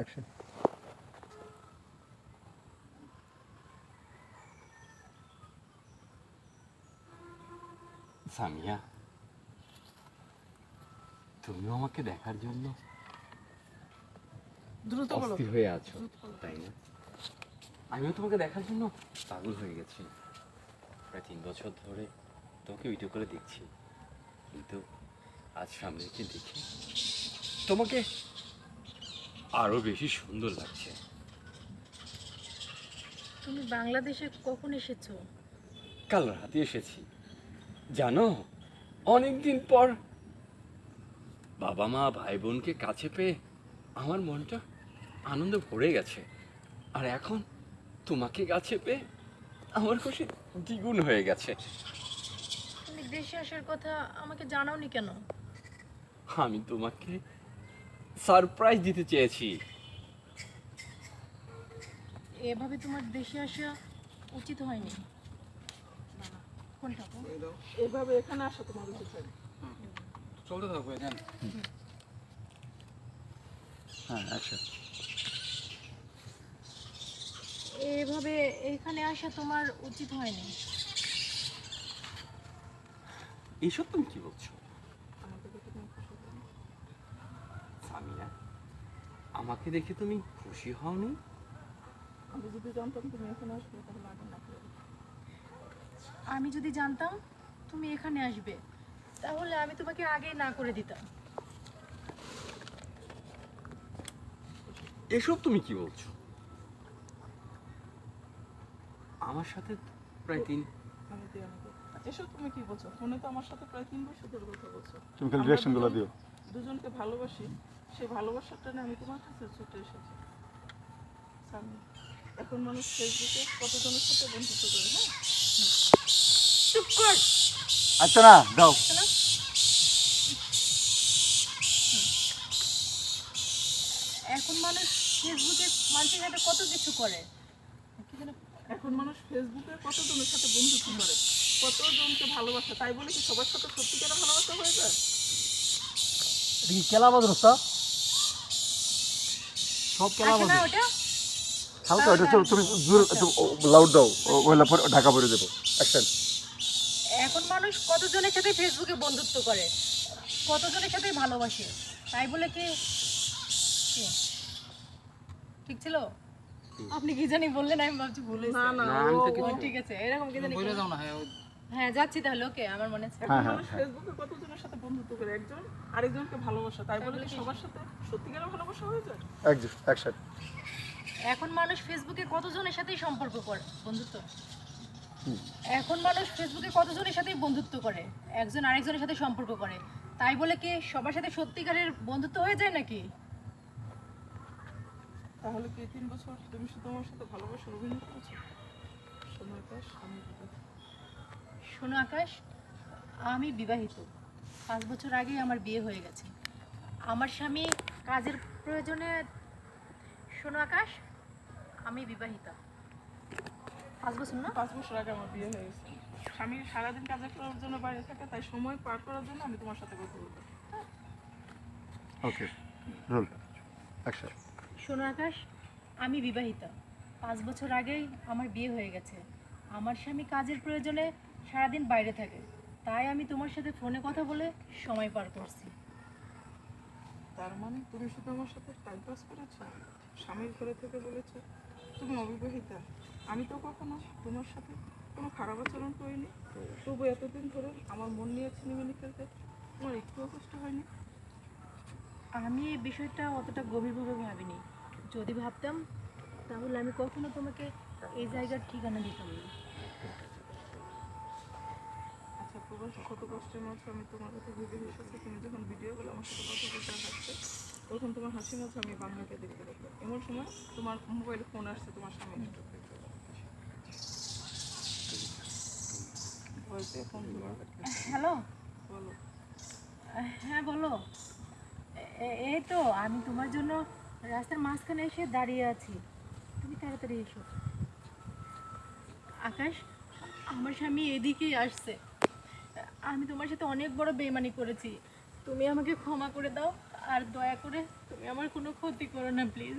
Action Samia তুমিও আমাকে দেখার জন্য দ্রুত বলো। অস্থির হয়ে আছো তাই না? আমিও তোমাকে দেখার জন্য পাগল হয়ে গেছি। প্রায় তিন বছর ধরে তোমাকে ভিডিও করে দেখছি কিন্তু আজ সামনে দেখি তোমাকে আরও বেশি সুন্দর লাগছে। তুমি বাংলাদেশে কখন এসেছ? কাল রাতে এসেছি। জানো অনেকদিন পর বাবা মা ভাই বোনকে কাছে পেয়ে আমার মনটা আনন্দ ভরে গেছে। আর এখন তোমাকে কাছে পেয়ে আমার খুশি দ্বিগুণ হয়ে গেছে। তুমি দেশে আসার কথা আমাকে জানাওনি কেন? আমি তোমাকে সারপ্রাইজ দিতে চেয়েছি। এভাবে তোমার দেশে আসা উচিত হয়নি। কোনটা? এভাবে এখানে আসা তোমার উচিত হয়নি। চলতে থাকবে জান হ্যাঁ অ্যাকশন এভাবে এখানে আসা তোমার উচিত হয়নি। এইসব তুমি কি বলছো আমাকে দেখে তুমি খুশি হও না? সামিয়া আমাকে দেখে তুমি খুশি হওনি? আমি যদি জানতাম তুমি এখানে আসবে তাহলে আগে না করে দিতাম। আমি যদি জানতাম তুমি এখানে আসবে তাহলে আমি তোমাকে আগেই না করে দিতাম। এসব তুমি কি বলছো? আমার সাথে প্রায় তিন আমি দিই আমাকে এসব তুমি কি বলছো? ফোনে তো আমার সাথে প্রায় তিন বছর ধরে কথা বলছো। তুমি রিয়াকশনগুলো দুজন- দিও। দুজনকে ভালোবাসি। সেই ভালোবাসাটা নিয়ে আমি তোমার কাছে ছুটে এসেছি। এখন মানুষ ফেসবুকে কতজনের সাথে বন্ধুত্ব করে হ্যাঁ? চুপ কর। আচ্ছা না দাও। এখন মানুষ ফেসবুকে মানুষের সাথে কত কিছু করে? এখন মানুষ ফেসবুকে কতজনের সাথে বন্ধুত্ব করে? কতজনকে ভালোবাসে? তাই বলে কি সবার সাথে সত্যিকারের ভালোবাসা হয়ে যায়? কেলা রস্তা সব কেলা না ওটা? হালকা ওটা তুমি জোর লাউড দাও। ওইলা পরে ঢাকা পরে দেবো। অ্যাকশন এখন মানুষ কতজনের সাথে ফেসবুকে বন্ধুত্ব করে? কতজনের সাথে ভালোবাসে? তাই বলে কি? কি? ঠিক ছিল? আপনি কি জানি বললেন আমি ভাবছি ভুলে না না না, ঠিক আছে এরকম কি জানি হ্যাঁ যাচ্ছি তাহলে ওকে আমার মনে আছে। এখন মানুষ ফেসবুকে কতজনের সাথে বন্ধুত্ব করে? একজন আরেকজনকে ভালোবাসা তাই বলে কি সবার সাথে সত্যিকারের ভালোবাসা হয়ে যায়? অ্যাকশন এখন মানুষ ফেসবুকে কতজনের সাথেই সম্পর্ক করে? বন্ধুত্ব? এখন মানুষ ফেসবুকে কতজনের সাথেই বন্ধুত্ব করে? একজন আরেকজনের সাথে সম্পর্ক করে। তাই বলে কি সবার সাথে সত্যিকারের বন্ধুত্ব হয়ে যায় নাকি? তাহলে কি তিন বছর তুমি শুধু আমার সাথে ভালোবাসার অভিনয় করেছ? শোনো আকাশ আমি বিবাহিত। পাঁচ বছর আগেই আমার বিয়ে হয়ে গেছে। আমার স্বামী কাজের প্রয়োজনে শোনো আকাশ আমি বিবাহিতা। পাঁচ বছর না? পাঁচ বছর আগে আমার বিয়ে হয়ে গেছে। স্বামী সারাদিন কাজে করার জন্য বাইরে থাকে তাই সময় পার করার জন্য আমি তোমার সাথে কথা বলব। ওকে রোল অ্যাকশন শোনো আকাশ আমি বিবাহিতা। পাঁচ বছর আগেই আমার বিয়ে হয়ে গেছে। আমার স্বামী কাজের প্রয়োজনে সারাদিন বাইরে থাকে। তাই আমি তোমার সাথে ফোনে কথা বলে সময় পার করছি। তার মানে তুমি শুধু আমার সাথে টাইম পাস করেছ? স্বামীর ঘরে থেকে বলেছ তুমি অবিবাহিতা। আমি তো কখনো তোমার সাথে কোনো খারাপ আচরণ করিনি। তবু এতদিন ধরে আমার মন নিয়ে ছিনিমিনি খেলতে তোমার একটুও কষ্ট হয়নি? আমি এই বিষয়টা অতটা গভীরভাবে ভাবিনি। যদি ভাবতাম তাহলে আমি কখনো তোমাকে এই জায়গার ঠিকানা দিতাম না। প্রবাস কত কষ্টের মাঝে আমি তোমার কাছে ভেবে এসেছি। তুমি যখন ভিডিওগুলো আমার সাথে কথা বলতে হাসছে তখন তোমার হাসি মাঝে আমি বাংলাকে দেখতে দেখলাম এমন সময় তোমার মোবাইলে ফোন আসছে তোমার স্বামী হ্যালো? বলো। হ্যাঁ বলো। এই তো আমি তোমার জন্য রাস্তার মাঝখানে এসে দাঁড়িয়ে আছি। তুমি তাড়াতাড়ি এসো। আকাশ আমার স্বামী এদিকেই আসছে। আমি তোমার সাথে অনেক বড় বেমানি করেছি। তুমি আমাকে ক্ষমা করে দাও আর দয়া করে তুমি আমার কোনো ক্ষতি করো না প্লিজ